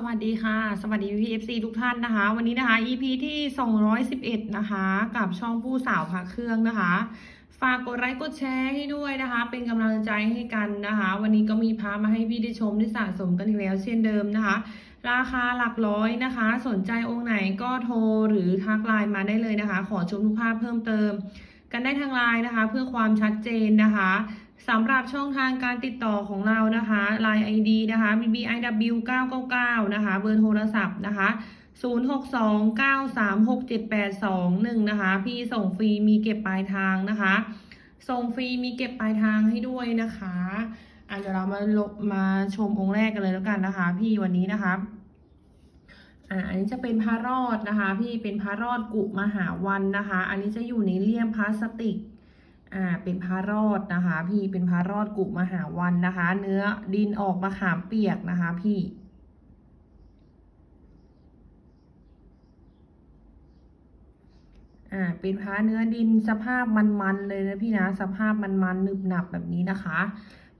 สวัสดีค่ะ สวัสดีพีเอฟซีทุกท่านนะคะ วันนี้นะคะ EP ที่ 211 นะคะ กับช่องผู้สาวพาเครื่องนะคะ ฝากกดไลค์กดแชร์ให้ด้วยนะคะ เป็นกำลังใจให้กันนะคะ วันนี้ก็มีพามาให้พี่ได้ชมได้สะสมกันอีกแล้วเช่นเดิมนะคะ ราคาหลักร้อยนะคะ สนใจองค์ไหนก็โทรหรือทักไลน์มาได้เลยนะคะ ขอชมทุกภาพเพิ่มเติม กันได้ทางไลน์นะคะ เพื่อความชัดเจนนะคะ สำหรับช่องทางการติดต่อของเรานะคะ Line ID นะคะ BBIW 999นะคะ เบอร์โทรศัพท์นะคะ 0629367821 นะคะ พี่ส่งฟรีมีเก็บปลายทางนะคะ ส่งฟรีมีเก็บปลายทางให้ด้วยนะคะอะเดี๋ยวเรามามาชมองค์แรกกันเลยแล้วกันนะคะ พี่วันนี้นะคะอ่าอันนี้จะเป็นพระรอดนะคะ พี่เป็นพระรอดกุมหาวันนะคะ อันนี้จะอยู่ในเลี่ยมพลาสติก อ่าเป็นพระรอดนะคะ พี่เป็นพระรอดกุมหาวันนะคะ เนื้อดินออกมะขามเปียกนะคะพี่อ่าเป็นพระเนื้อดินสภาพมันๆเลยนะพี่นะสภาพมันๆหนึบหนับแบบนี้นะคะ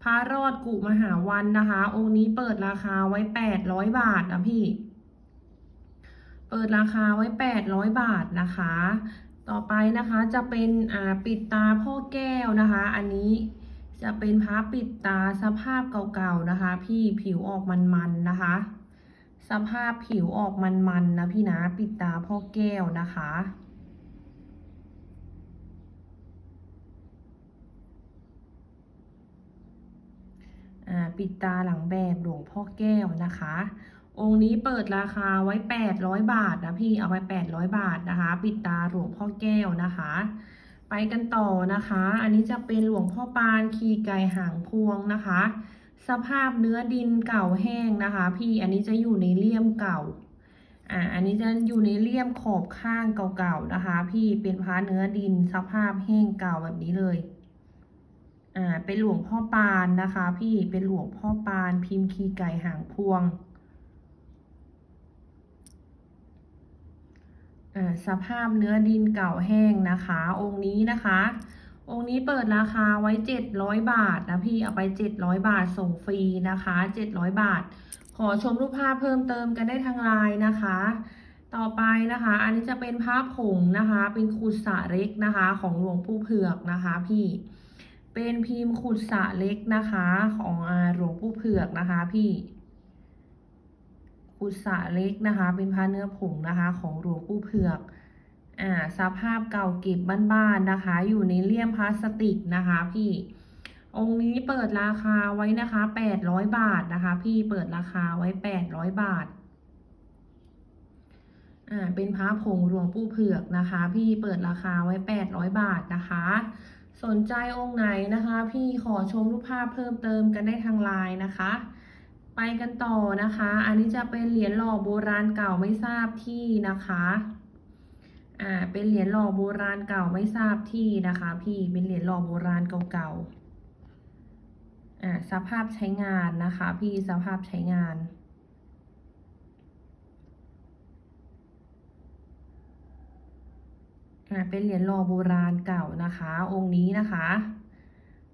พระรอดกุมหาวันนะคะ องค์นี้เปิดราคาไว้แปดร้อยบาทนะพี่ เปิดราคาไว้แปดร้อยบาทนะคะ ต่อไปนะคะจะเป็นอ่าปิดตาพ่อแก้วนะคะ อันนี้จะเป็นพระปิดตาสภาพเก่าๆนะคะ พี่ผิวออกมันๆนะคะ สภาพผิวออกมันๆนะพี่นะปิดตาพ่อแก้วนะคะปิดตาหลังแบบหลวงพ่อแก้วนะคะ องค์นี้เปิดราคาไว้ 800 บาทนะพี่เอาไป800 บาทนะคะ ปิดตาหลวงพ่อแก้วนะคะ ไปกันต่อนะคะ อันนี้จะเป็นหลวงพ่อปานคีไก่หางพวงนะคะ สภาพเนื้อดินเก่าแห้งนะคะ พี่อันนี้จะอยู่ในเลี่ยมเก่าอ่าอันนี้จะอยู่ในเลี่ยมขอบข้างเก่าๆนะคะ พี่เป็นพระเนื้อดินสภาพแห้งเก่าแบบนี้เลย อ่าเป็นหลวงพ่อปานนะคะ พี่เป็นหลวงพ่อปานพิมพ์คีไก่หางพวง อ่า สภาพเนื้อดินเก่าแห้งนะคะ องค์นี้นะคะ องค์นี้เปิดราคาไว้เจ็ดร้อยบาทนะพี่เอาไปเจ็ดร้อยบาทส่งฟรีนะคะเจ็ดร้อยบาท ขอชมรูปภาพเพิ่มเติมกันได้ทางไลน์นะคะ ต่อไปนะคะ อันนี้จะเป็นภาพผงนะคะ เป็นขุดสระเล็กนะคะ ของหลวงปู่เผือกนะคะ พี่เป็นพิมพ์ขุดสระเล็กนะคะ ของหลวงปู่เผือกนะคะ พี่ ขุดสระเล็กนะคะ เป็นพระเนื้อผงนะคะ ของหลวงปู่เผือกอ่าสภาพเก่าเก็บบ้านๆนะคะ อยู่ในเลี่ยมพลาสติกนะคะพี่ องค์นี้เปิดราคาไว้นะคะแปดร้อยบาทนะคะ พี่เปิดราคาไว้แปดร้อยบาทอ่าเป็นพระผงหลวงปู่เผือกนะคะ พี่เปิดราคาไว้แปดร้อยบาทนะคะ สนใจองค์ไหนนะคะ พี่ขอชมรูปภาพเพิ่มเติมกันได้ทางไลน์นะคะ ไปกันต่อนะคะ อันนี้จะเป็นเหรียญหล่อโบราณเก่าไม่ทราบที่นะคะ อ่า เป็นเหรียญหล่อโบราณเก่าไม่ทราบที่นะคะ พี่ เป็นเหรียญหล่อโบราณเก่าๆ อ่า สภาพใช้งานนะคะ พี่ สภาพใช้งานอ่าเป็นเหรียญหล่อโบราณเก่านะคะ องค์นี้นะคะ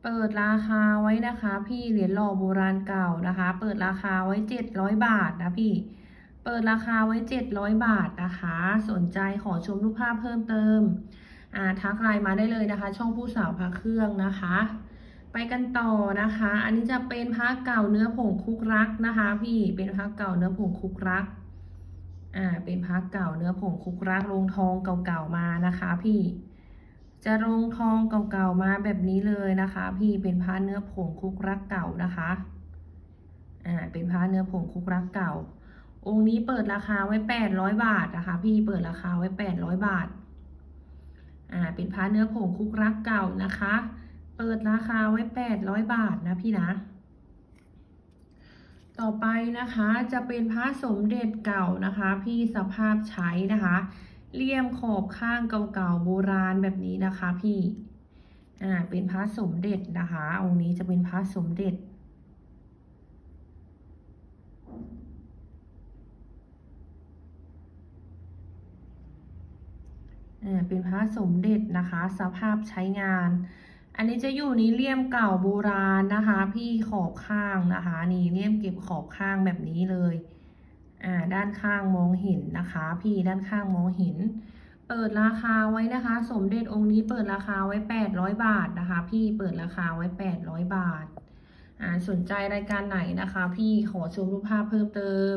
เปิดราคาไว้นะคะ พี่เหรียญหล่อโบราณเก่านะคะ เปิดราคาไว้เจ็ดร้อยบาทนะพี่ เปิดราคาไว้เจ็ดร้อยบาทนะคะ สนใจขอชมรูปภาพเพิ่มเติมอ่าทักไลน์มาได้เลยนะคะ ช่องผู้สาวพระเครื่องนะคะ ไปกันต่อนะคะ อันนี้จะเป็นพระเก่าเนื้อผงคุกรักนะคะ พี่เป็นพระเก่าเนื้อผงคุกรักอ่าเป็นพระเก่าเนื้อผงคุกรักลงทองเก่าๆมานะคะ พี่ จะลงทองเก่าๆมาแบบนี้เลยนะคะ พี่เป็นพระเนื้อผงคุกรักเก่านะคะอ่าเป็นพระเนื้อผงคุกรักเก่า องค์นี้เปิดราคาไว้แปดร้อยบาทนะคะ พี่เปิดราคาไว้แปดร้อยบาทอ่าเป็นพระเนื้อผงคุกรักเก่านะคะ เปิดราคาไว้แปดร้อยบาทนะพี่นะต่อไปนะคะจะเป็นพระสมเด็จเก่านะคะ พี่สภาพใช้นะคะ เลี่ยมขอบข้างเก่าๆโบราณแบบนี้นะคะ พี่ อ่า เป็นพระสมเด็จนะคะ องค์นี้จะเป็นพระสมเด็จ อ่า เป็นพระสมเด็จนะคะ สภาพใช้งาน อันนี้จะอยู่ในเลี่ยมเก่าโบราณนะคะ พี่ขอบข้างนะคะ นี่เลี่ยมเก็บขอบข้างแบบนี้เลย ด้านข้างมองเห็นนะคะ พี่ด้านข้างมองเห็น เปิดราคาไว้นะคะ สมเด็จองค์นี้เปิดราคาไว้ 800 บาทนะคะ พี่เปิดราคาไว้ 800 บาทอ่าสนใจรายการไหนนะคะ พี่ขอชมรูปภาพเพิ่มเติม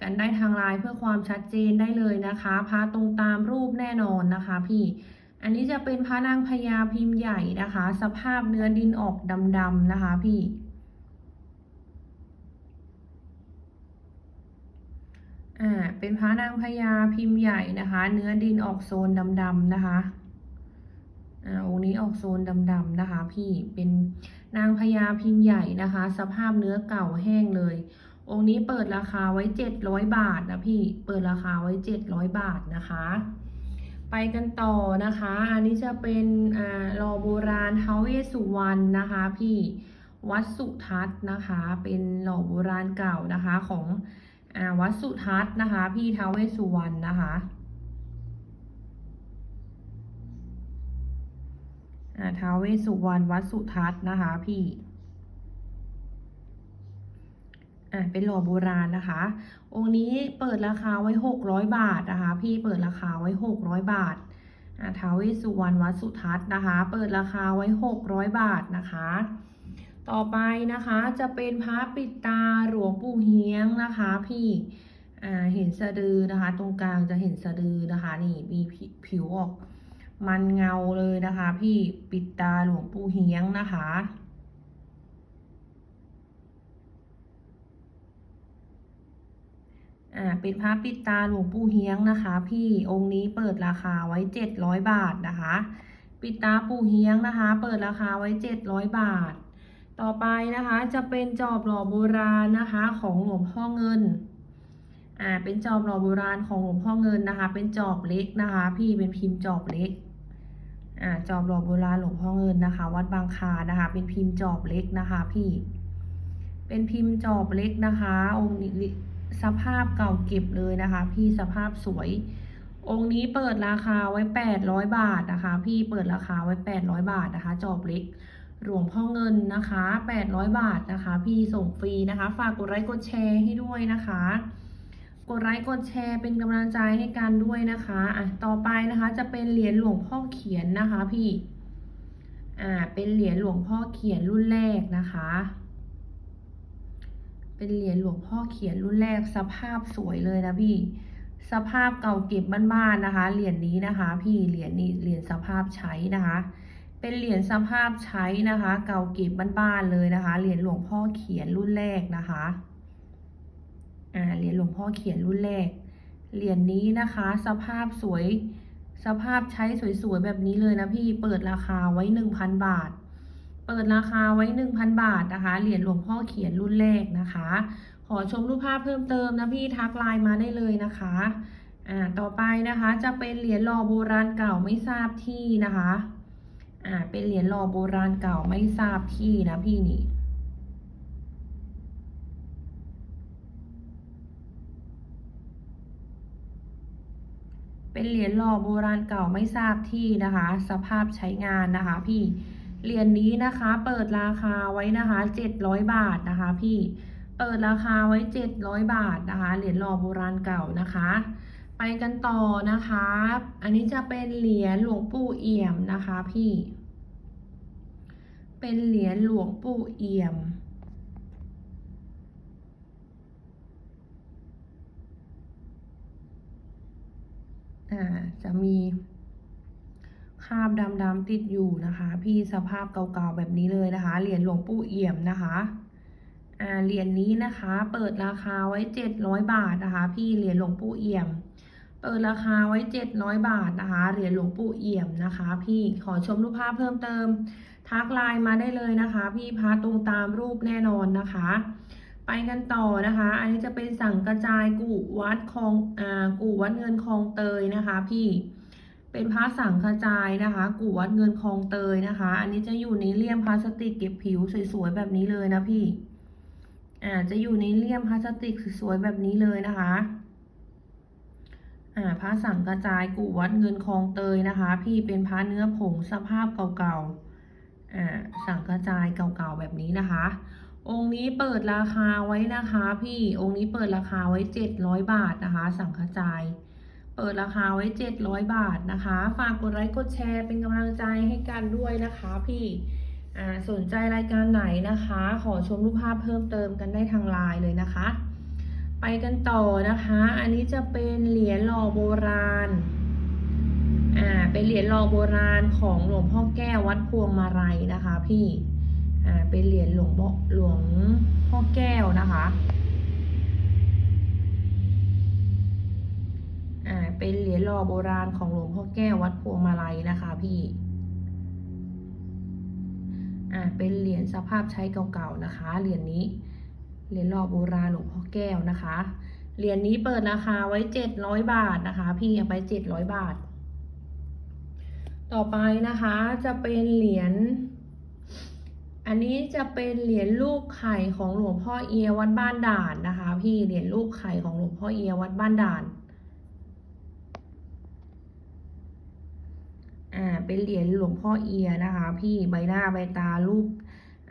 กันได้ทางไลน์เพื่อความชัดเจนได้เลยนะคะพระตรงตามรูปแน่นอนนะคะ พี่อันนี้จะเป็นพระนางพญาพิมพ์ใหญ่นะคะ สภาพเนื้อดินออกดำๆนะคะ พี่ อ่า เป็นพระนางพญาพิมพ์ใหญ่นะคะ เนื้อดินออกโซนดำๆนะคะ อ่า องค์นี้ออกโซนดำๆนะคะ พี่ เป็นนางพญาพิมพ์ใหญ่นะคะ สภาพเนื้อเก่าแห้งเลย องค์นี้เปิดราคาไว้เจ็ดร้อยบาทนะพี่ เปิดราคาไว้เจ็ดร้อยบาทนะคะ ไปกันต่อนะคะ อันนี้จะเป็นอ่ารอโบราณเทวเวสุวรรณนะคะพี่ วัดสุทัศน์นะคะ เป็นหล่อโบราณเก่านะคะของ วัดสุทัศน์นะคะ พี่ท้าวเวสุวรรณนะคะอ่าท้าวเวสุวรรณวัดสุทัศน์นะคะพี่อ่าเป็นหล่อโบราณนะคะ องค์นี้เปิดราคาไว้ 600 บาทนะคะ พี่เปิดราคาไว้ 600 บาทอ่าท้าวเวสสุวรรณวัดสุทัศน์นะคะ เปิดราคาไว้ 600 บาทนะคะ ต่อไปนะคะจะเป็นพระปิดตาหลวงปู่เฮียงนะคะพี่เห็นสะดือนะคะ ตรงกลางจะเห็นสะดือนะคะนี่มีผิวออกมันเงาเลยนะคะ พี่ปิดตาหลวงปู่เฮียงนะคะอ่าเป็นพระปิดตาหลวงปู่เฮียงนะคะ พี่องค์นี้เปิดราคาไว้เจ็ดร้อยบาทนะคะ ปิดตาปู่เฮียงนะคะ เปิดราคาไว้เจ็ดร้อยบาท ต่อไปนะคะจะเป็นจอบหล่อโบราณนะคะของหลวงพ่อเงิน อ่า เป็นจอบหล่อโบราณของหลวงพ่อเงินนะคะ เป็นจอบเล็กนะคะ พี่เป็นพิมพ์จอบเล็ก อ่า จอบหล่อโบราณหลวงพ่อเงินนะคะ วัดบางคานะคะ เป็นพิมพ์จอบเล็กนะคะ พี่ เป็นพิมพ์จอบเล็กนะคะ องค์นี้สภาพเก่าเก็บเลยนะคะ พี่สภาพสวย องค์นี้เปิดราคาไว้ 800 บาทนะคะ พี่เปิดราคาไว้ 800 บาทนะคะ จอบเล็ก หลวงพ่อเงินนะคะ 800 บาทนะคะ พี่ส่งฟรีนะคะ ฝากกดไลค์กดแชร์ให้ด้วยนะคะ กดไลค์กดแชร์เป็นกำลังใจให้กันด้วยนะคะอะต่อไปนะคะจะเป็นเหรียญหลวงพ่อเขียนนะคะพี่อ่าเป็นเหรียญหลวงพ่อเขียนรุ่นแรกนะคะ เป็นเหรียญหลวงพ่อเขียนรุ่นแรกสภาพสวยเลยนะพี่ สภาพเก่าเก็บบ้านๆนะคะ เหรียญนี้นะคะ พี่เหรียญนี้เหรียญสภาพใช้นะคะ เป็นเหรียญสภาพใช้นะคะ เก่าเก็บบ้านๆเลยนะคะ เหรียญหลวงพ่อเขียนรุ่นแรกนะคะ อ่า เหรียญหลวงพ่อเขียนรุ่นแรก เหรียญนี้นะคะ สภาพสวย สภาพใช้สวยๆแบบนี้เลยนะพี่เปิดราคาไว้หนึ่งพันบาท เปิดราคาไว้หนึ่งพันบาทนะคะ เหรียญหลวงพ่อเขียนรุ่นแรกนะคะ ขอชมรูปภาพเพิ่มเติมนะพี่ทักไลน์มาได้เลยนะคะอ่าต่อไปนะคะจะเป็นเหรียญหล่อโบราณเก่าไม่ทราบที่นะคะ อ่า เป็นเหรียญหล่อโบราณเก่าไม่ทราบที่นะพี่นี่ เป็นเหรียญหล่อโบราณเก่าไม่ทราบที่นะคะ สภาพใช้งานนะคะ พี่ เหรียญนี้นะคะ เปิดราคาไว้นะคะเจ็ดร้อยบาทนะคะ พี่ เปิดราคาไว้เจ็ดร้อยบาทนะคะ เหรียญหล่อโบราณเก่านะคะ ไปกันต่อนะคะ อันนี้จะเป็นเหรียญหลวงปู่เอี่ยมนะคะพี่ เป็นเหรียญหลวงปู่เอี่ยม อ่า จะมีคราบดำๆติดอยู่นะคะ พี่สภาพเก่าๆแบบนี้เลยนะคะ เหรียญหลวงปู่เอี่ยมนะคะอ่าเหรียญนี้นะคะ เปิดราคาไว้เจ็ดร้อยบาทนะคะ พี่เหรียญหลวงปู่เอี่ยม เปิดราคาไว้เจ็ดร้อยบาทนะคะ เหรียญหลวงปู่เอี่ยมนะคะ พี่ขอชมรูปภาพเพิ่มเติม ทักไลน์มาได้เลยนะคะ พี่พาตรงตามรูปแน่นอนนะคะ ไปกันต่อนะคะ อันนี้จะเป็นสั่งกระจายกู่วัดคลองอ่ากู่วัดเงินคลองเตยนะคะ พี่เป็นพระสังกระจายนะคะ กู่วัดเงินคลองเตยนะคะ อันนี้จะอยู่ในเลี่ยมพลาสติกเก็บผิวสวยๆแบบนี้เลยนะพี่อ่าจะอยู่ในเลี่ยมพลาสติกสวยๆแบบนี้เลยนะคะ อ่าพระสังกระจายกู่วัดเงินคลองเตยนะคะ พี่เป็นพระเนื้อผงสภาพเก่าๆอ่าสังกระจายเก่าๆแบบนี้นะคะ องค์นี้เปิดราคาไว้นะคะ พี่องค์นี้เปิดราคาไว้เจ็ดร้อยบาทนะคะ สังฆจายเปิดราคาไว้เจ็ดร้อยบาทนะคะ ฝากกดไลค์กดแชร์เป็นกำลังใจให้กันด้วยนะคะพี่อ่าสนใจรายการไหนนะคะ ขอชมรูปภาพเพิ่มเติมกันได้ทางไลน์เลยนะคะ ไปกันต่อนะคะ อันนี้จะเป็นเหรียญหล่อโบราณ อ่า เป็นเหรียญหล่อโบราณของหลวงพ่อแก้ววัดพวงมาลัยนะคะ พี่ อ่า เป็นเหรียญหลวงพ่อหลวงพ่อแก้วนะคะ อ่า เป็นเหรียญหล่อโบราณของหลวงพ่อแก้ววัดพวงมาลัยนะคะพี่ อ่า เป็นเหรียญสภาพใช้เก่าๆนะคะ เหรียญนี้ เหรียญหล่อโบราณหลวงพ่อแก้วนะคะ เหรียญนี้เปิดราคาไว้เจ็ดร้อยบาทนะคะ พี่เอาไปเจ็ดร้อยบาท ต่อไปนะคะจะเป็นเหรียญ อันนี้จะเป็นเหรียญลูกไข่ของหลวงพ่อเอียวัดบ้านด่านนะคะ พี่เหรียญลูกไข่ของหลวงพ่อเอียวัดบ้านด่านอ่าเป็นเหรียญหลวงพ่อเอียนะคะ พี่ใบหน้าใบตารูป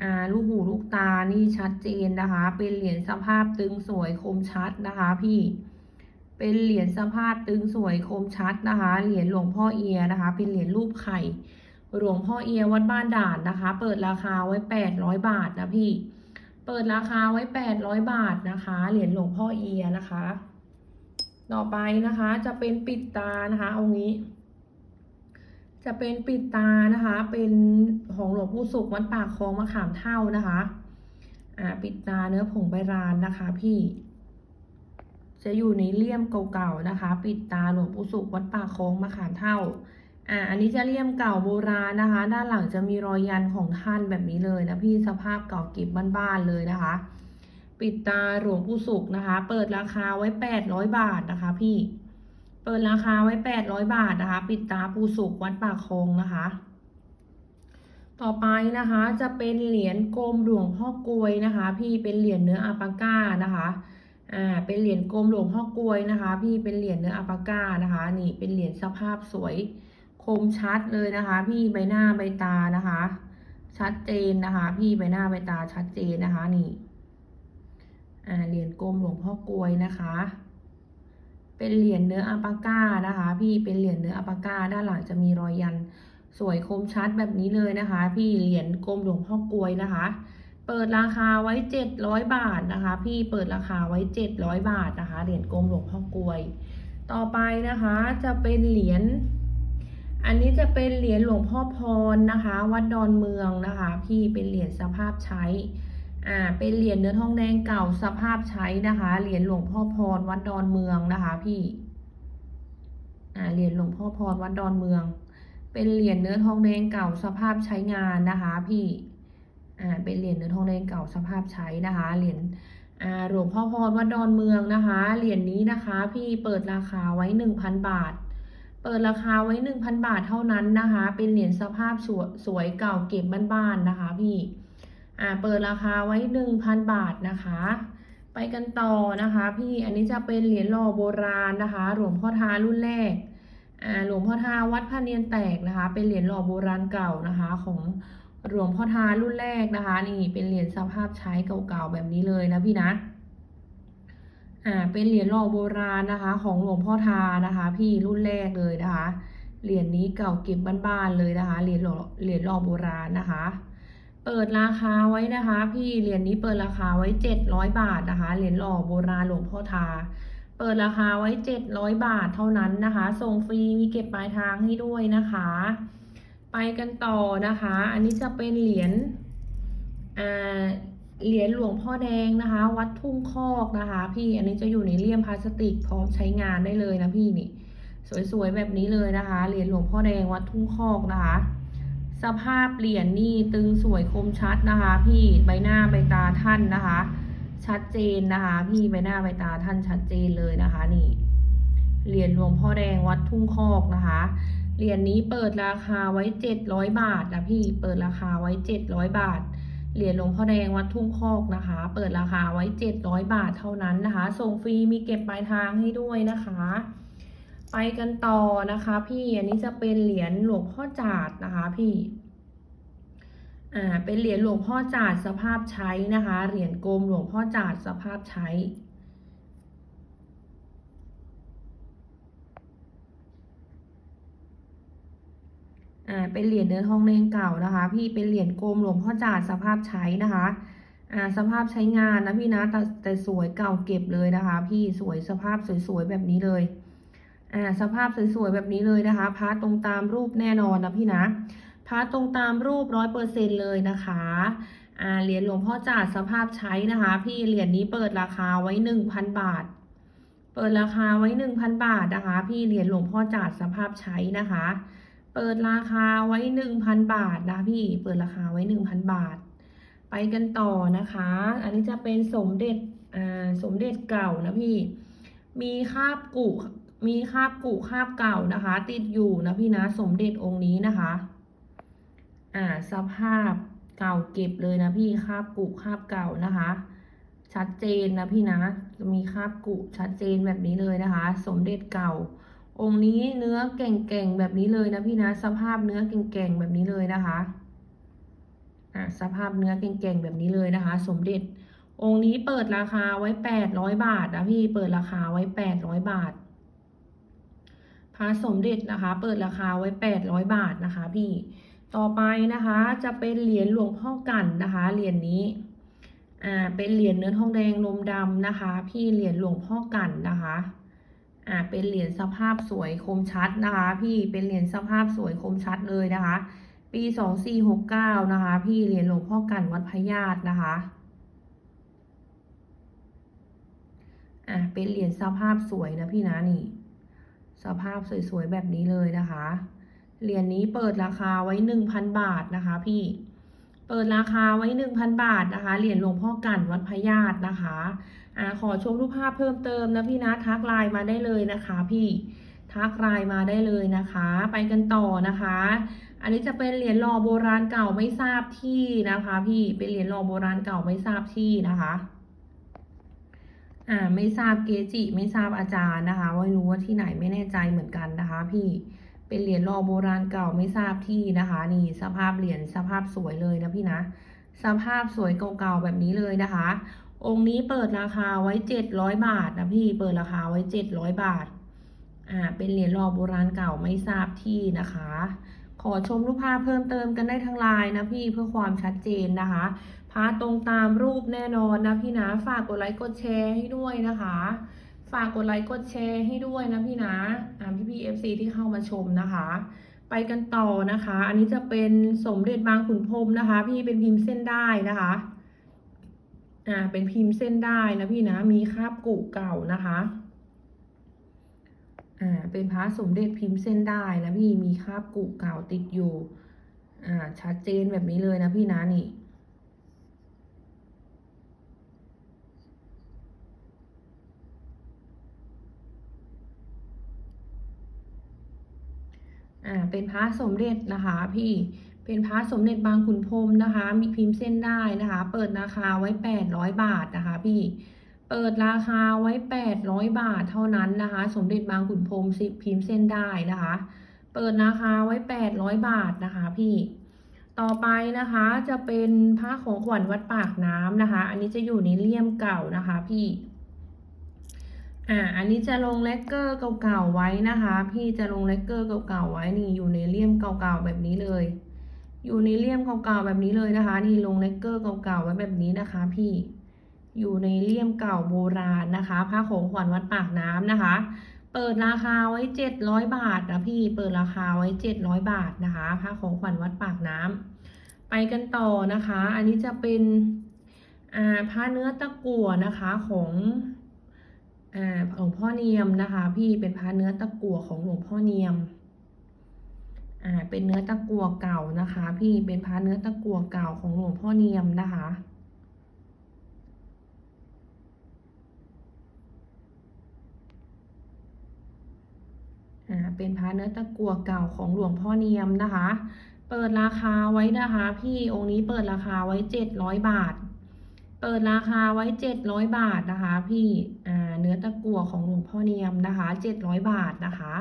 อ่าลูกหูลูกตานี่ชัดเจนนะคะ เป็นเหรียญสภาพตึงสวยคมชัดนะคะ พี่ เป็นเหรียญสภาพตึงสวยคมชัดนะคะ เหรียญหลวงพ่อเอียนะคะ เป็นเหรียญรูปไข่ หลวงพ่อเอียวัดบ้านด่านนะคะ เปิดราคาไว้แปดร้อยบาทนะพี่ เปิดราคาไว้แปดร้อยบาทนะคะ เหรียญหลวงพ่อเอียนะคะ ต่อไปนะคะจะเป็นปิดตานะคะองค์นี้ จะเป็นปิดตานะคะ เป็นของหลวงปู่สุขวัดปากคลองมะขามเท่านะคะ อ่า ปิดตาเนื้อผงใบรานนะคะ พี่ จะอยู่ในเลี่ยมเก่าๆนะคะ ปิดตาหลวงปู่สุขวัดปากคลองมะขามเท่า อ่า อันนี้จะเลี่ยมเก่าโบราณนะคะ ด้านหลังจะมีรอยยันของท่านแบบนี้เลยนะพี่สภาพเก่าเก็บบ้านๆเลยนะคะ ปิดตาหลวงปู่สุขนะคะ เปิดราคาไว้แปดร้อยบาทนะคะ พี่ เปิดราคาไว้แปดร้อยบาทนะคะ ปิดตาปูสุกวัดปากคงนะคะ ต่อไปนะคะจะเป็นเหรียญกรมหลวงพ่อกลวยนะคะ พี่เป็นเหรียญเนื้ออัลปาก้านะคะอ่าเป็นเหรียญกรมหลวงพ่อกลวยนะคะ พี่เป็นเหรียญเนื้ออัลปาก้านะคะ นี่เป็นเหรียญสภาพสวยคมชัดเลยนะคะ พี่ใบหน้าใบตานะคะ ชัดเจนนะคะ พี่ใบหน้าใบตาชัดเจนนะคะนี่อ่าเหรียญกรมหลวงพ่อกลวยนะคะ เป็นเหรียญเนื้ออัปาก้านะคะ พี่เป็นเหรียญเนื้ออัปาก้าด้านหลังจะมีรอยยันสวยคมชัดแบบนี้เลยนะคะ พี่เหรียญกรมหลวงพ่อกลวยนะคะ เปิดราคาไว้เจ็ดร้อยบาทนะคะ พี่เปิดราคาไว้เจ็ดร้อยบาทนะคะ เหรียญกรมหลวงพ่อกลวย ต่อไปนะคะจะเป็นเหรียญอันนี้จะเป็นเหรียญหลวงพ่อพรนะคะ วัดดอนเมืองนะคะ พี่เป็นเหรียญสภาพใช้ อ่าเป็นเหรียญเนื้อทองแดงเก่าสภาพใช้นะคะ เหรียญหลวงพ่อพรวัดดอนเมืองนะคะ พี่อ่าเหรียญหลวงพ่อพรวัดดอนเมือง เป็นเหรียญเนื้อทองแดงเก่าสภาพใช้งานนะคะ พี่อ่าเป็นเหรียญเนื้อทองแดงเก่าสภาพใช้นะคะ เหรียญอ่าหลวงพ่อพรวัดดอนเมืองนะคะ เหรียญนี้นะคะ พี่เปิดราคาไว้หนึ่งพันบาทเปิดราคาไว้หนึ่งพันบาทเท่านั้นนะคะ เป็นเหรียญสภาพสวยสวยเก่าเก็บบ้านๆนะคะพี่ อ่าเปิดราคาไว้หนึ่งพันบาทนะคะ ไปกันต่อนะคะ พี่อันนี้จะเป็นเหรียญหล่อโบราณนะคะ หลวงพ่อทารุ่นแรกอ่าหลวงพ่อทาวัดพระเนียนแตกนะคะ เป็นเหรียญหล่อโบราณเก่านะคะของหลวงพ่อทารุ่นแรกนะคะ นี่เป็นเหรียญสภาพใช้เก่าๆแบบนี้เลยนะพี่นะอ่าเป็นเหรียญหล่อโบราณนะคะ ของหลวงพ่อทานะคะ พี่รุ่นแรกเลยนะคะเหรียญนี้เก่าเก็บบ้านๆเลยนะคะเหรียญหล่อเหรียญหล่อโบราณนะคะ เปิดราคาไว้นะคะ พี่เหรียญนี้เปิดราคาไว้เจ็ดร้อยบาทนะคะ เหรียญหล่อโบราณหลวงพ่อทา เปิดราคาไว้เจ็ดร้อยบาทเท่านั้นนะคะ ส่งฟรีมีเก็บปลายทางให้ด้วยนะคะ ไปกันต่อนะคะ อันนี้จะเป็นเหรียญอ่าเหรียญหลวงพ่อแดงนะคะ วัดทุ่งคอกนะคะ พี่อันนี้จะอยู่ในเลี่ยมพลาสติกพร้อมใช้งานได้เลยนะพี่นี่ สวยๆแบบนี้เลยนะคะ เหรียญหลวงพ่อแดงวัดทุ่งคอกนะคะ สภาพเหรียญนี่ตึงสวยคมชัดนะคะ พี่ใบหน้าใบตาท่านนะคะ ชัดเจนนะคะ พี่ใบหน้าใบตาท่านชัดเจนเลยนะคะ นี่เหรียญหลวงพ่อแดงวัดทุ่งคอกนะคะเหรียญนี้เปิดราคาไว้เจ็ดร้อยบาทนะพี่เปิดราคาไว้เจ็ดร้อยบาทเหรียญหลวงพ่อแดงวัดทุ่งคอกนะคะ เปิดราคาไว้เจ็ดร้อยบาทเท่านั้นนะคะ ส่งฟรีมีเก็บปลายทางให้ด้วยนะคะ ไปกันต่อนะคะ พี่อันนี้จะเป็นเหรียญหลวงพ่อจาดนะคะพี่อ่าเป็นเหรียญหลวงพ่อจาดสภาพใช้นะคะ เหรียญกลมหลวงพ่อจาดสภาพใช้อ่าเป็นเหรียญเนื้อทองแดงเก่านะคะ พี่เป็นเหรียญกลมหลวงพ่อจาดสภาพใช้นะคะอ่าสภาพใช้งานนะพี่นะแต่แต่สวยเก่าเก็บเลยนะคะ พี่สวยสภาพสวยๆแบบนี้เลย อ่าสภาพสวยๆแบบนี้เลยนะคะพาตรงตามรูปแน่นอนนะพี่นะพาตรงตามรูปร้อยเปอร์เซ็นเลยนะคะอ่าเหรียญหลวงพ่อจาดสภาพใช้นะคะ พี่เหรียญนี้เปิดราคาไว้หนึ่งพันบาท เปิดราคาไว้หนึ่งพันบาทนะคะ พี่เหรียญหลวงพ่อจาดสภาพใช้นะคะ เปิดราคาไว้หนึ่งพันบาทนะพี่เปิดราคาไว้หนึ่งพันบาท ไปกันต่อนะคะ อันนี้จะเป็นสมเด็จอ่าสมเด็จเก่านะพี่มีคาบกุ มีคาบกุคาบเก่านะคะ ติดอยู่นะพี่นะสมเด็จองค์นี้นะคะ อ่าสภาพเก่าเก็บเลยนะพี่คาบกุคาบเก่านะคะ ชัดเจนนะพี่นะจะมีคาบกุชัดเจนแบบนี้เลยนะคะ สมเด็จเก่า องค์นี้เนื้อเก่งๆแบบนี้เลยนะพี่นะสภาพเนื้อเก่งๆแบบนี้เลยนะคะอ่าสภาพเนื้อเก่งๆแบบนี้เลยนะคะ สมเด็จองค์นี้เปิดราคาไว้แปดร้อยบาทนะพี่เปิดราคาไว้แปดร้อยบาท พระสมเด็จนะคะ เปิดราคาไว้แปดร้อยบาทนะคะ พี่ต่อไปนะคะจะเป็นเหรียญหลวงพ่อกันนะคะ เหรียญนี้อ่าเป็นเหรียญเนื้อทองแดงลมดำนะคะ พี่เหรียญหลวงพ่อกันนะคะอ่าเป็นเหรียญสภาพสวยคมชัดนะคะ พี่เป็นเหรียญสภาพสวยคมชัดเลยนะคะ ปีสองสี่หกเก้านะคะ พี่เหรียญหลวงพ่อกันวัดพญาตนะคะอะเป็นเหรียญสภาพสวยนะพี่นะนี่ สภาพสวยๆแบบนี้เลยนะคะ เหรียญนี้เปิดราคาไว้หนึ่งพันบาทนะคะ พี่ เปิดราคาไว้หนึ่งพันบาทนะคะ เหรียญหลวงพ่อกันวัดพญาตนะคะอ่าขอชมรูปภาพเพิ่มเติมนะพี่นะทักไลน์มาได้เลยนะคะ พี่ทักไลน์มาได้เลยนะคะ ไปกันต่อนะคะ อันนี้จะเป็นเหรียญหล่อโบราณเก่าไม่ทราบที่นะคะ พี่เป็นเหรียญหล่อโบราณเก่าไม่ทราบที่นะคะ อ่าไม่ทราบเกจิไม่ทราบอาจารย์นะคะว่ารู้ว่าที่ไหนไม่แน่ใจเหมือนกันนะคะ พี่เป็นเหรียญรอโบราณเก่าไม่ทราบที่นะคะ นี่สภาพเหรียญสภาพสวยเลยนะพี่นะ สภาพสวยเก่าๆแบบนี้เลยนะคะ องค์นี้เปิดราคาไว้เจ็ดร้อยบาทนะพี่เปิดราคาไว้เจ็ดร้อยบาทอ่าเป็นเหรียญรอโบราณเก่าไม่ทราบที่นะคะ ขอชมรูปภาพเพิ่มเติมกันได้ทางไลน์นะพี่เพื่อความชัดเจนนะคะ พาตรงตามรูปแน่นอนนะพี่นะฝากกดไลค์กดแชร์ให้ด้วยนะคะ ฝากกดไลค์กดแชร์ให้ด้วยนะพี่นะอ่าพี่พี่เอฟซีที่เข้ามาชมนะคะ ไปกันต่อนะคะ อันนี้จะเป็นสมเด็จบางขุนพรมนะคะ พี่เป็นพิมพ์เส้นได้นะคะอ่าเป็นพิมพ์เส้นได้นะพี่นะมีคราบกุเก่านะคะอ่าเป็นพระสมเด็จพิมพ์เส้นได้นะพี่มีคราบกุเก่าติดอยู่อ่าชัดเจนแบบนี้เลยนะพี่นะนี่ อ่าเป็นพระสมเด็จนะคะพี่เป็นพระสมเด็จบางขุนพรมนะคะ มีพิมพ์เส้นได้นะคะ เปิดราคาไว้แปดร้อยบาทนะคะ พี่ เปิดราคาไว้แปดร้อยบาทเท่านั้นนะคะ สมเด็จบางขุนพรมสิพิมพ์เส้นได้นะคะ เปิดราคาไว้แปดร้อยบาทนะคะ พี่ ต่อไปนะคะจะเป็นพระของขวัญวัดปากน้ำนะคะ อันนี้จะอยู่ในเลี่ยมเก่านะคะ พี่ อ่า อันนี้จะลงเลกเกอร์เก่าๆไว้นะคะ พี่จะลงเลกเกอร์เก่าๆไว้นี่อยู่ในเลี่ยมเก่าๆแบบนี้เลย อยู่ในเลี่ยมเก่าๆแบบนี้เลยนะคะ นี่ลงเลกเกอร์เก่าๆไว้แบบนี้นะคะ พี่อยู่ในเลี่ยมเก่าโบราณนะคะพระของขวัญวัดปากน้ำนะคะ เปิดราคาไว้เจ็ดร้อยบาทนะพี่เปิดราคาไว้เจ็ดร้อยบาทนะคะพระของขวัญวัดปากน้ำไปกันต่อนะคะ อันนี้จะเป็นอ่าพระเนื้อตะกั่วนะคะของ หลวงพ่อเนียมนะคะ พี่เป็นพระเนื้อตะกั่วของหลวงพ่อเนียมอ่าเป็นเนื้อตะกั่วเก่านะคะ พี่เป็นพระเนื้อตะกั่วเก่าของหลวงพ่อเนียมนะคะอ่าเป็นพระเนื้อตะกั่วเก่าของหลวงพ่อเนียมนะคะ เปิดราคาไว้นะคะ พี่องค์นี้เปิดราคาไว้เจ็ดร้อยบาท เปิดราคาไว้เจ็ดร้อยบาทนะคะ พี่เนื้อตะกั่วของหลวงพ่อเนียมนะคะเจ็ดร้อยบาทนะคะ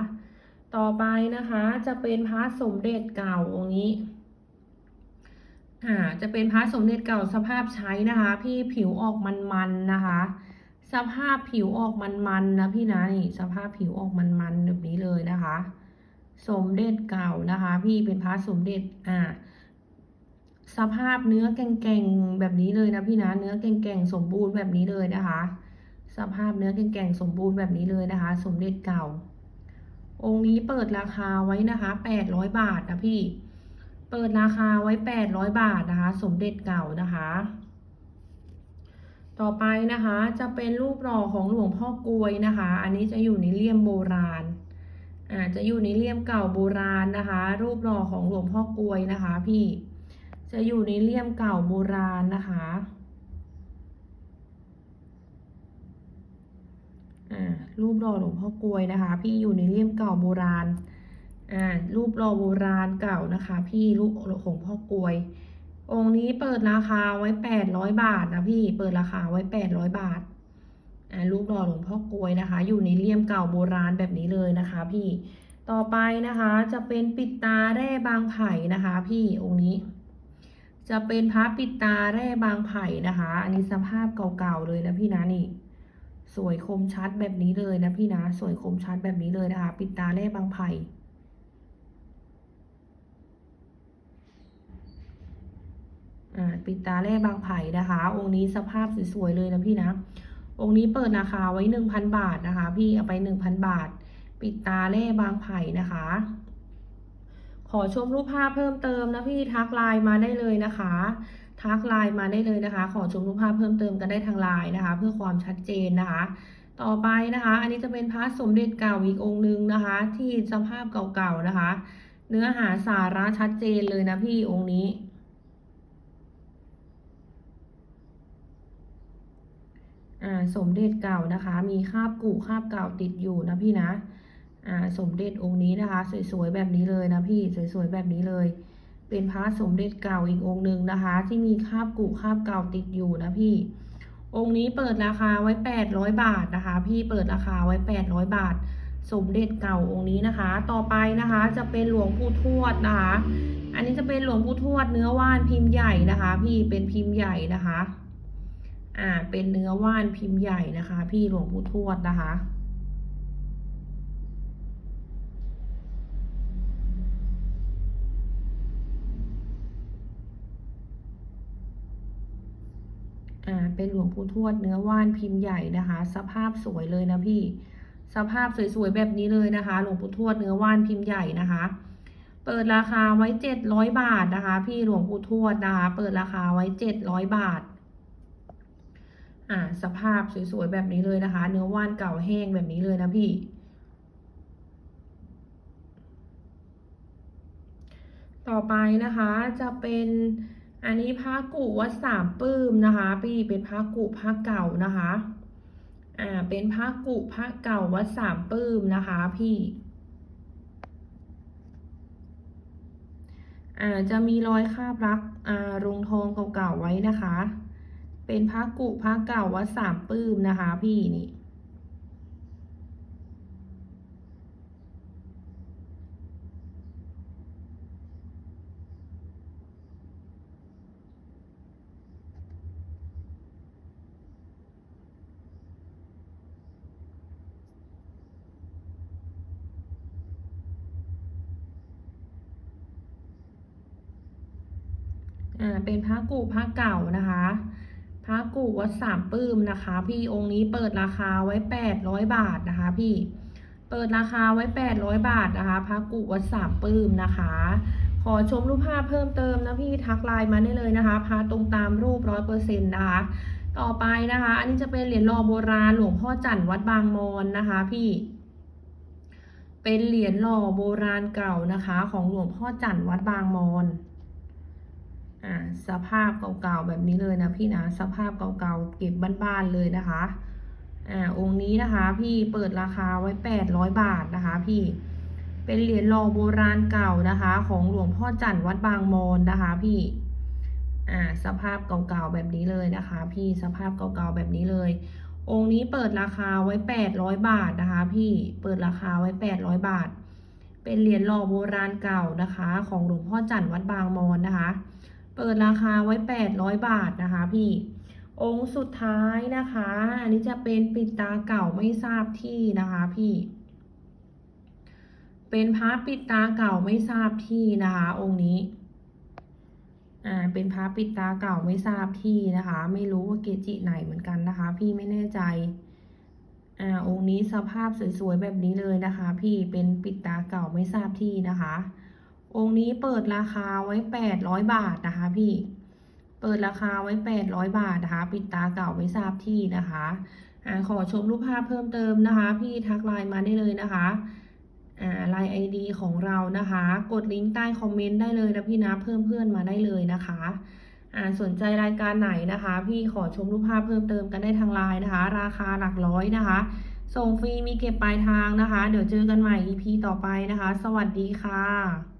ต่อไปนะคะจะเป็นพระสมเด็จเก่าองค์นี้อ่าจะเป็นพระสมเด็จเก่าสภาพใช้นะคะ พี่ผิวออกมันๆนะคะ สภาพผิวออกมันๆนะพี่นะนี่สภาพผิวออกมันๆแบบนี้เลยนะคะ สมเด็จเก่านะคะ พี่เป็นพระสมเด็จอ่า สภาพเนื้อแก่งๆแบบนี้เลยนะพี่นะ เนื้อแก่งๆสมบูรณ์แบบนี้เลยนะคะ สภาพเนื้อแก่งๆสมบูรณ์แบบนี้เลยนะคะ สมเด็จเก่า องค์นี้เปิดราคาไว้นะคะแปดร้อยบาทนะพี่ เปิดราคาไว้แปดร้อยบาทนะคะ สมเด็จเก่านะคะ ต่อไปนะคะจะเป็นรูปหล่อของหลวงพ่อกลวยนะคะ อันนี้จะอยู่ในเลี่ยมโบราณอาจะอยู่ในเลี่ยมเก่าโบราณนะคะ รูปหล่อของหลวงพ่อกลวยนะคะ พี่ จะอยู่ในเลี่ยมเก่าโบราณนะคะอ่ารูปหล่อหลวงพ่อกลวยนะคะ พี่อยู่ในเลี่ยมเก่าโบราณอ่ารูปหล่อโบราณเก่านะคะ พี่รูปของพ่อกลวย องค์นี้เปิดราคาไว้แปดร้อยบาทนะพี่เปิดราคาไว้แปดร้อยบาทอ่ารูปหล่อหลวงพ่อกลวยนะคะ อยู่ในเลี่ยมเก่าโบราณแบบนี้เลยนะคะ พี่ต่อไปนะคะจะเป็นปิดตาแร่บางไผ่นะคะ พี่องค์นี้ จะเป็นพระปิดตาแร่บางไผ่นะคะ อันนี้สภาพเก่าๆเลยนะพี่นะนี่ สวยคมชัดแบบนี้เลยนะพี่นะ สวยคมชัดแบบนี้เลยนะคะ ปิดตาแร่บางไผ่อ่าปิดตาแร่บางไผ่นะคะ องค์นี้สภาพสวยๆเลยนะพี่นะ องค์นี้เปิดราคาไว้หนึ่งพันบาทนะคะ พี่เอาไปหนึ่งพันบาท ปิดตาแร่บางไผ่นะคะ ขอชมรูปภาพเพิ่มเติมนะพี่ทักไลน์มาได้เลยนะคะ ทักไลน์มาได้เลยนะคะ ขอชมรูปภาพเพิ่มเติมกันได้ทางไลน์นะคะ เพื่อความชัดเจนนะคะ ต่อไปนะคะ อันนี้จะเป็นพระสมเด็จเก่าอีกองค์นึงนะคะ ที่สภาพเก่าๆนะคะ เนื้อหาสาระชัดเจนเลยนะพี่องค์นี้อ่าสมเด็จเก่านะคะ มีคาบกุคาบเก่าติดอยู่นะพี่นะ อ่าสมเด็จองค์นี้นะคะ สวยๆแบบนี้เลยนะพี่สวยๆแบบนี้เลย เป็นพระสมเด็จเก่าอีกองค์หนึ่งนะคะ ที่มีคาบกุคาบเก่าติดอยู่นะพี่ องค์นี้เปิดราคาไว้แปดร้อยบาทนะคะ พี่เปิดราคาไว้แปดร้อยบาท สมเด็จเก่าองค์นี้นะคะ ต่อไปนะคะจะเป็นหลวงปู่ทวดนะคะ อันนี้จะเป็นหลวงปู่ทวดเนื้อว่านพิมพ์ใหญ่นะคะ พี่เป็นพิมพ์ใหญ่นะคะ อ่าเป็นเนื้อว่านพิมพ์ใหญ่นะคะ พี่หลวงปู่ทวดนะคะ อ่าเป็นหลวงปู่ทวดเนื้อว่านพิมพ์ใหญ่นะคะ สภาพสวยเลยนะพี่ สภาพสวยๆแบบนี้เลยนะคะ หลวงปู่ทวดเนื้อว่านพิมพ์ใหญ่นะคะ เปิดราคาไว้เจ็ดร้อยบาทนะคะ พี่หลวงปู่ทวดนะคะ เปิดราคาไว้เจ็ดร้อยบาท อ่า สภาพสวยๆแบบนี้เลยนะคะ เนื้อว่านเก่าแห้งแบบนี้เลยนะพี่ต่อไปนะคะจะเป็น อันนี้พระกุวัดสามปื้มนะคะพี่เป็นพระกุพระเก่านะคะอ่าเป็นพระกุพระเก่าวัดสามปื้มนะคะพี่อ่าจะมีรอยคาบรักอ่ารุงทองเก่าๆไว้นะคะ เป็นพระกุพระเก่าวัดสามปื้มนะคะ พี่นี่ อ่า เป็นพระกุพระเก่านะคะ พระกุวัดสามปื้มนะคะ พี่องค์นี้เปิดราคาไว้แปดร้อยบาทนะคะ พี่ เปิดราคาไว้แปดร้อยบาทนะคะ พระกุวัดสามปื้มนะคะ ขอชมรูปภาพเพิ่มเติมนะพี่ทักไลน์มาได้เลยนะคะ พาตรงตามรูปร้อยเปอร์เซ็นต์นะคะ ต่อไปนะคะ อันนี้จะเป็นเหรียญรอโบราณหลวงพ่อจันทร์วัดบางมอนนะคะ พี่เป็นเหรียญหล่อโบราณเก่านะคะ ของหลวงพ่อจันทร์วัดบางมอน อ่าสภาพเก่าๆแบบนี้เลยนะพี่นะสภาพเก่าๆเก็บบ้านๆเลยนะคะอ่าองค์นี้นะคะ พี่เปิดราคาไว้แปดร้อยบาทนะคะ พี่เป็นเหรียญหล่อโบราณเก่านะคะ ของหลวงพ่อจันทร์วัดบางมอนนะคะ พี่อ่าสภาพเก่าๆแบบนี้เลยนะคะ พี่สภาพเก่าๆแบบนี้เลย องค์นี้เปิดราคาไว้แปดร้อยบาทนะคะ พี่เปิดราคาไว้แปดร้อยบาท เป็นเหรียญหล่อโบราณเก่านะคะ ของหลวงพ่อจันทร์วัดบางมอนนะคะ เปิดราคาไว้แปดร้อยบาทนะคะพี่ องค์สุดท้ายนะคะ อันนี้จะเป็นปิดตาเก่าไม่ทราบที่นะคะพี่ เป็นพระปิดตาเก่าไม่ทราบที่นะคะ องค์นี้ อ่า เป็นพระปิดตาเก่าไม่ทราบที่นะคะ ไม่รู้ว่าเกจิไหนเหมือนกันนะคะ พี่ไม่แน่ใจ อ่า องค์นี้สภาพสวยๆแบบนี้เลยนะคะ พี่ เป็นปิดตาเก่าไม่ทราบที่นะคะ องค์นี้เปิดราคาไว้แปดร้อยบาทนะคะ พี่ เปิดราคาไว้แปดร้อยบาทนะคะ ปิดตาเก่าไม่ทราบที่นะคะอ่าขอชมรูปภาพเพิ่มเติมนะคะ พี่ทักไลน์มาได้เลยนะคะอ่าไลน์ไอดีของเรานะคะ กดลิงก์ใต้คอมเมนต์ได้เลยนะพี่นะเพิ่มเพื่อนมาได้เลยนะคะอ่าสนใจรายการไหนนะคะ พี่ขอชมรูปภาพเพิ่มเติมกันได้ทางไลน์นะคะ ราคาหลักร้อยนะคะ ส่งฟรีมีเก็บปลายทางนะคะ เดี๋ยวเจอกันใหม่ EP ต่อไปนะคะ สวัสดีค่ะ